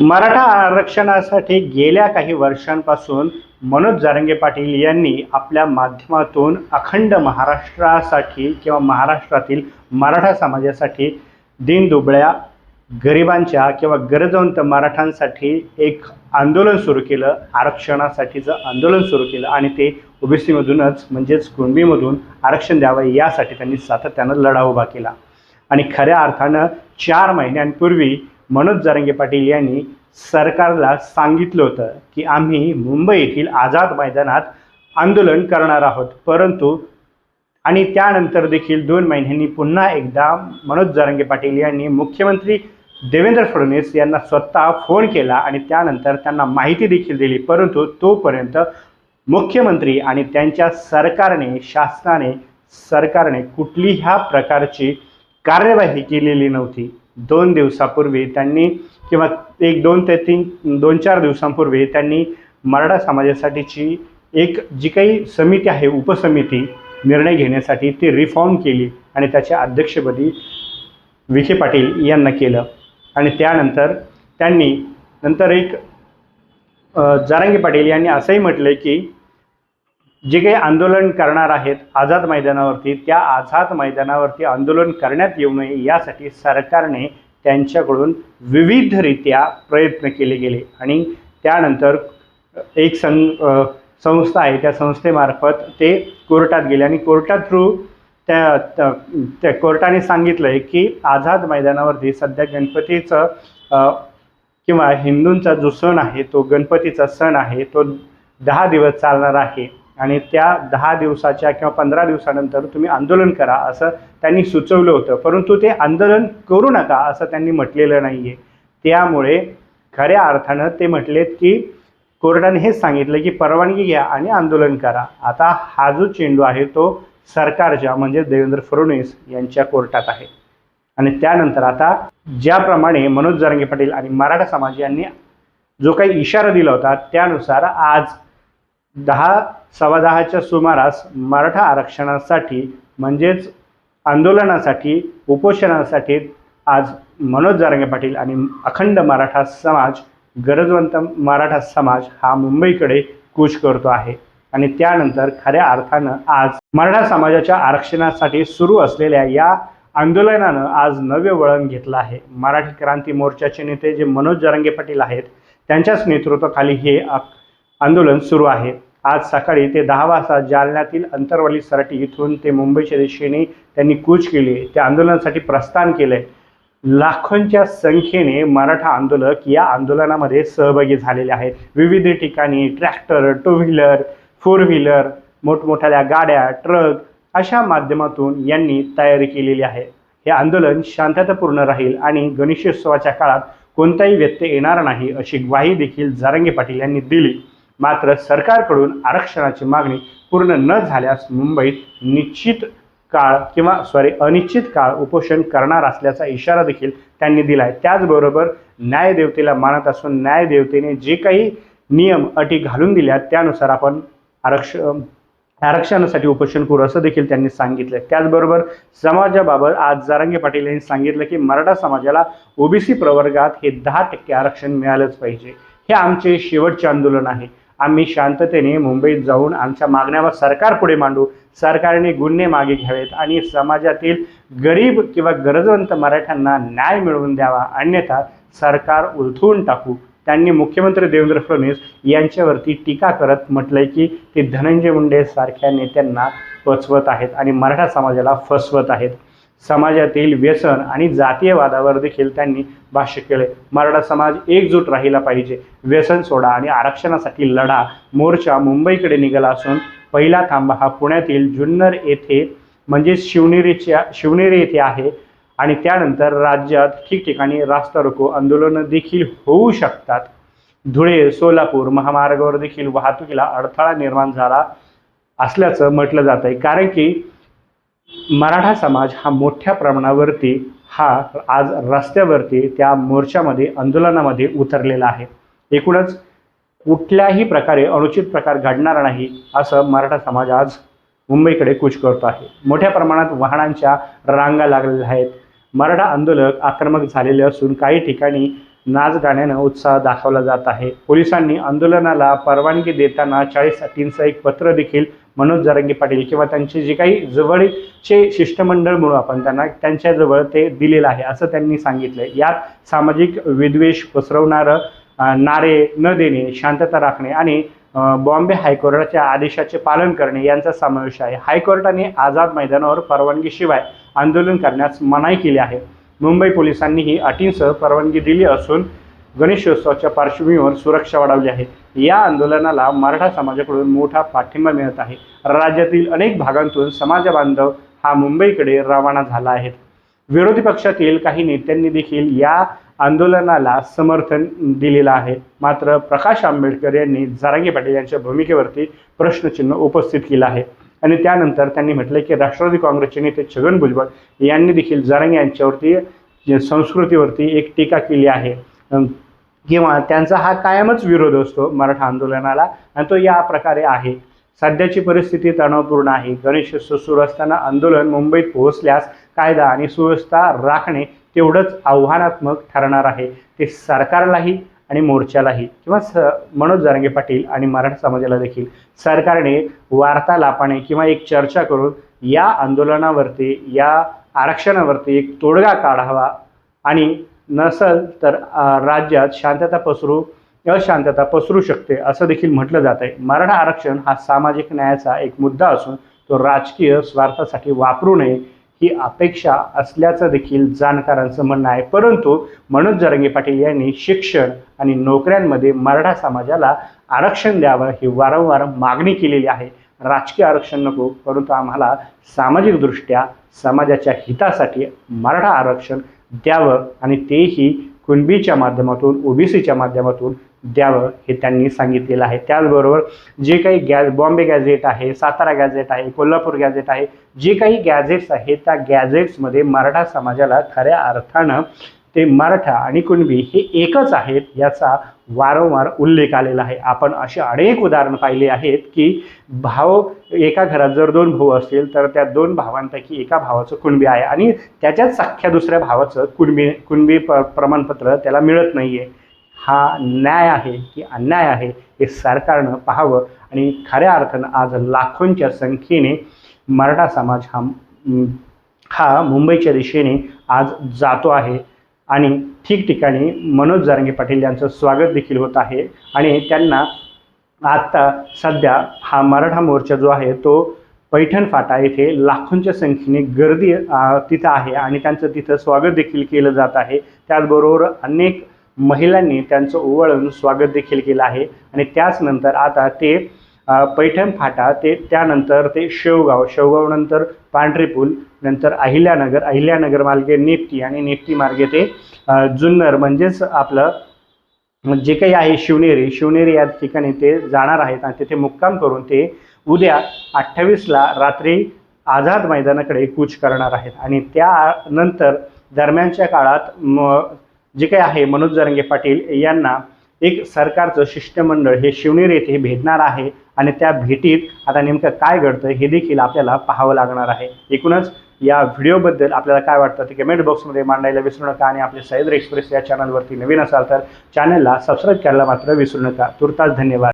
मराठा आरक्षणासाठी गेल्या काही वर्षांपासून मनोज जारंगे पाटील यांनी आपल्या माध्यमातून अखंड महाराष्ट्रासाठी किंवा महाराष्ट्रातील मराठा समाजासाठी दीनदुबळ्या गरिबांच्या किंवा गरजवंत मराठांसाठी एक आंदोलन सुरू केलं आरक्षणासाठीचं आंदोलन सुरू केलं आणि ते ओबीसीमधूनच म्हणजेच कुणबीमधून आरक्षण द्यावं यासाठी त्यांनी सातत्यानं लढा उभा केला. आणि खऱ्या अर्थानं चार महिन्यांपूर्वी मनोज जरंगे पाटील यांनी सरकारला सांगितलं होतं की आम्ही मुंबई येथील आझाद मैदानात आंदोलन करणार आहोत. परंतु आणि त्यानंतर देखील दोन महिन्यांनी पुन्हा एकदा मनोज जरंगे पाटील यांनी मुख्यमंत्री देवेंद्र फडणवीस यांना स्वतः फोन केला आणि त्यानंतर त्यांना माहिती देखील दिली. परंतु तोपर्यंत मुख्यमंत्री आणि त्यांच्या सरकारने शासनाने सरकारने कुठली ह्या प्रकारची कार्यवाही केलेली नव्हती. दोन दिवसापूर्वी त्यांनी किंवा एक दोन ते तीन दोन चार दिवसांपूर्वी त्यांनी मराठा समाजासाठीची एक जी काही समिती आहे उपसमिती निर्णय घेण्यासाठी ती रिफॉर्म केली आणि त्याच्या अध्यक्षपदी विखे पाटील यांना केलं. आणि त्यानंतर त्यांनी नंतर एक जारांगी पाटील यांनी असंही म्हटलं की जे काही आंदोलन करणार आहेत आझाद मैदानावरती त्या आझाद मैदानावरती आंदोलन करण्यात येऊ नये यासाठी सरकारने त्यांच्याकडून विविधरित्या प्रयत्न केले गेले. आणि त्यानंतर एक सं संस्था आहे त्या संस्थेमार्फत ते कोर्टात गेले. आणि कोर्टात थ्रू त्या त्या- कोर्टाने सांगितलं आहे की आझाद मैदानावरती सध्या गणपतीचं किंवा हिंदूंचा जो सण आहे तो गणपतीचा सण आहे तो दहा दिवस चालणार आहे. आणि त्या दहा दिवसाच्या किंवा पंधरा दिवसानंतर तुम्ही आंदोलन करा असं त्यांनी सुचवलं होतं. परंतु ते आंदोलन करू नका असं त्यांनी म्हटलेलं नाही आहे त्यामुळे खऱ्या अर्थानं ते म्हटलेत की कोर्टाने हेच सांगितलं की परवानगी घ्या आणि आंदोलन करा. आता हा जो चेंडू आहे तो सरकारच्या म्हणजे देवेंद्र फडणवीस यांच्या कोर्टात आहे. आणि त्यानंतर आता ज्याप्रमाणे मनोज जरांगे पाटील आणि मराठा समाज यांनी जो काही इशारा दिला होता त्यानुसार आज दहा सव्वा दहाच्या सुमारास मराठा आरक्षणासाठी म्हणजेच आंदोलनासाठी उपोषणासाठी आज मनोज जारंगे पाटील आणि अखंड मराठा समाज गरजवंत मराठा समाज हा मुंबईकडे कूच करतो आहे. आणि त्यानंतर खऱ्या अर्थानं आज मराठा समाजाच्या आरक्षणासाठी सुरू असलेल्या या आंदोलनानं आज नवे वळण घेतलं आहे. मराठी क्रांती मोर्चाचे नेते जे मनोज जरांगे पाटील आहेत त्यांच्याच नेतृत्वाखाली हे आंदोलन सुरू आहे. आज सकाळी ते दहा वाजता जालन्यातील अंतरवाली सराटी इथून ते मुंबईच्या दिशेने त्यांनी कूच केली त्या आंदोलनासाठी प्रस्थान केले. लाखोंच्या संख्येने मराठा आंदोलक या आंदोलनामध्ये सहभागी झालेले आहेत. विविध ठिकाणी tractor two wheeler four wheeler मोठमोठ्या गाड्या ट्रक अशा माध्यमातून यांनी तयारी केलेली आहे. हे आंदोलन शांततापूर्ण राहील आणि गणेशोत्सवाच्या काळात कोणताही व्यत्यय येणार नाही अशी ग्वाही देखील जारंगे पाटील यांनी दिली. मात्र सरकारकडून आरक्षणाची मागणी पूर्ण न झाल्यास मुंबईत निश्चित काळ किंवा सॉरी अनिश्चित काळ उपोषण करणार असल्याचा इशारा देखील त्यांनी दिला आहे त्याचबरोबर न्यायदेवतेला मानत असून न्यायदेवतेने जे काही नियम अटी घालून दिल्या त्यानुसार आपण आरक्ष आरक्षणासाठी उपोषण करू असं देखील त्यांनी सांगितलं त्याचबरोबर समाजाबाबत आज जारंगे पाटील यांनी सांगितलं की मराठा समाजाला ओबीसी प्रवर्गात हे दहा टक्के आरक्षण मिळालंच पाहिजे. हे आमचे शेवटचे आंदोलन आहे. आम्ही शांततेने मुंबईत जाऊन आमच्या मागण्यावर सरकार पुढे मांडू सरकारने गुन्हे मागे घ्यावेत आणि समाजातील गरीब किंवा गरजवंत मराठ्यांना न्याय मिळवून द्यावा अन्यथा सरकार उलथवून टाकू. त्यांनी मुख्यमंत्री देवेंद्र फडणवीस यांच्यावरती टीका करत म्हटलंय की ते धनंजय मुंडे सारख्या नेत्यांना पचवत आहेत आणि मराठा समाजाला फसवत आहेत. समाजातील व्यसन आणि जातीयवादावर देखील त्यांनी भाष्य केले मराठा समाज एकजूट राहिला पाहिजे. व्यसन सोडा आणि आरक्षणासाठी लढा. मोर्चा मुंबईकडे निघाला असून पहिला थांबा हा पुण्यातील जुन्नर येथे म्हणजेच शिवनेरीच्या शिवनेरी येथे आहे. आणि त्यानंतर राज्यात ठिकठिकाणी रास्ता रोको आंदोलनं देखील होऊ शकतात. धुळे सोलापूर महामार्गावर देखील वाहतुकीला अडथळा निर्माण झाला असल्याचं म्हटलं जात आहे कारण की मराठा समाज हा मोठ्या प्रमाणावरती हा आज रस्त्यावरती त्या मोर्चामध्ये आंदोलनामध्ये उतरलेला आहे. एकूणच कुठल्याही प्रकारे अनुचित प्रकार घडणार नाही असं मराठा समाज आज मुंबईकडे कूच करतो आहे. मोठ्या प्रमाणात वाहनांच्या रांगा लागलेल्या आहेत. मराठा आंदोलक आक्रमक झालेले असून काही ठिकाणी नाच गाण्यानं उत्साह दाखवला जात आहे. पोलिसांनी आंदोलनाला परवानगी देताना चाळीस अटींचं एक पत्र देखील मनोज जरंगी पाटील किंवा त्यांचे जे काही जवळचे शिष्टमंडळ म्हणू आपण त्यांना त्यांच्याजवळ ते दिलेलं आहे असं त्यांनी सांगितलं यात सामाजिक विद्वेष पसरवणारं नारे न देणे शांतता राखणे आणि बॉम्बे हायकोर्टाच्या आदेशाचे पालन करणे यांचा समावेश आहे. हायकोर्टाने आझाद मैदानावर परवानगीशिवाय आंदोलन करण्यास मनाई केली आहे. मुंबई पोलिसांनीही अटींसह परवानगी दिली असून गणेशोत्सवाच्या पार्श्वभूमीवर सुरक्षा वाढवली आहे. या आंदोलनाला मराठा समाजाकडून मोठा पाठिंबा मिळत आहे. राज्यातील अनेक भागांतून समाजबांधव हा मुंबईकडे रवाना झाला आहे विरोधी पक्षातील काही नेत्यांनी देखील या आंदोलनाला समर्थन दिलेलं आहे. मात्र प्रकाश आंबेडकर यांनी जारंगी पाटील यांच्या भूमिकेवरती प्रश्नचिन्ह उपस्थित केलं आहे. आणि त्यानंतर त्यांनी म्हटलं की राष्ट्रवादी काँग्रेसचे नेते छगन भुजबळ यांनी देखील जरंग यांच्यावरती संस्कृतीवरती एक टीका केली आहे. किंवा त्यांचा हा कायमच विरोध असतो मराठा आंदोलनाला आणि तो या प्रकारे आहे. सध्याची परिस्थिती तणावपूर्ण आहे. गणेशोत्सव सुरू असताना आंदोलन मुंबईत पोहोचल्यास कायदा आणि सुव्यवस्था राखणे तेवढंच आव्हानात्मक ठरणार आहे. ते सरकारलाही आणि मोर्चालाही किंवा स मनोज जारंगे पाटील आणि मराठा समाजाला देखील सरकारने वार्तालापाने किंवा एक चर्चा करून या आंदोलनावरती या आरक्षणावरती एक तोडगा काढावा. आणि नसल तर राज्यात शांतता पसरू अशांतता पसरू शकते असं देखील म्हटलं जात आहे मराठा आरक्षण हा सामाजिक न्यायाचा एक मुद्दा असून तो राजकीय स्वार्थासाठी वापरू नये ही अपेक्षा असल्याचं देखील जाणकारांचं म्हणणं आहे. परंतु मनोज जरंगे पाटील यांनी शिक्षण आणि नोकऱ्यांमध्ये मराठा समाजाला आरक्षण द्यावं ही वारंवार मागणी केलेली आहे. राजकीय आरक्षण नको परंतु आम्हाला सामाजिकदृष्ट्या समाजाच्या हितासाठी मराठा आरक्षण द्यावं आणि तेही कुणबीच्या माध्यमातून ओबीसीच्या माध्यमातून द्यावं हे त्यांनी सांगितलेलं आहे. त्याचबरोबर जे काही गॅ बॉम्बे गॅझेट आहे सातारा गॅझेट आहे कोल्हापूर गॅझेट आहे जे काही गॅझेट्स आहेत त्या गॅझेट्समध्ये मराठा समाजाला खऱ्या अर्थानं ते मराठा आणि कुणबी हे एकच आहेत याचा वारंवार उल्लेख आलेला आहे. आपण असे अनेक उदाहरणं पाहिले आहेत की भाव एका घरात जर दोन भाऊ असतील तर त्या दोन भावांपैकी एका भावाचं कुणबी आहे आणि त्याच्याच सख्ख्या दुसऱ्या भावाचं कुणबी कुणबी प प्रमाणपत्र त्याला मिळत नाही आहे हा न्याय आहे की अन्याय आहे हे सरकारनं पाहावं आणि खऱ्या अर्थानं आज लाखोंच्या संख्येने मराठा समाज हा हा मुंबईच्या दिशेने आज जातो आहे. आणि ठिकठिकाणी मनोज जारंगे पाटील यांचं स्वागत देखील होत आहे. आणि त्यांना आत्ता सध्या हा मराठा मोर्चा जो आहे तो पैठण फाटा येथे लाखोंच्या संख्येने गर्दी तिथं आहे आणि त्यांचं तिथं स्वागत देखील केलं जात आहे. त्याचबरोबर अनेक महिलांनी त्यांचं ओवाळून स्वागत देखील केलं आहे. आणि त्याचनंतर आता ते पैठण फाटा ते त्यानंतर ते शेवगाव शेवगावनंतर पांढरे पूल नंतर अहिल्यानगर अहिल्यानगर मार्गे नेप्टी आणि नेप्टी मार्गे ते जुन्नर म्हणजेच आपलं जे काही आहे शिवनेरी शिवनेरी या ठिकाणी ते जाणार आहेत आणि तिथे मुक्काम करून ते उद्या अठ्ठावीसला रात्री आझाद मैदानाकडे कूच करणार आहेत. आणि त्यानंतर दरम्यानच्या काळात म जे काही आहे मनोज जरंगे पाटील यांना एक सरकारचं शिष्टमंडळ हे शिवनेरी येथे भेटणार आहे आणि त्या भेटीत आता नेमकं काय घडतं हे देखील आपल्याला पाहावं लागणार आहे. एकूणच या व्हिडिओबद्दल आपल्याला काय वाटतं ते कमेंट बॉक्समध्ये मांडायला विसरू नका आणि आपले सह्याद्री एक्सप्रेस या चॅनलवरती नवीन असाल तर चॅनलला सबस्क्राईब करायला मात्र विसरू नका. तुर्तास धन्यवाद.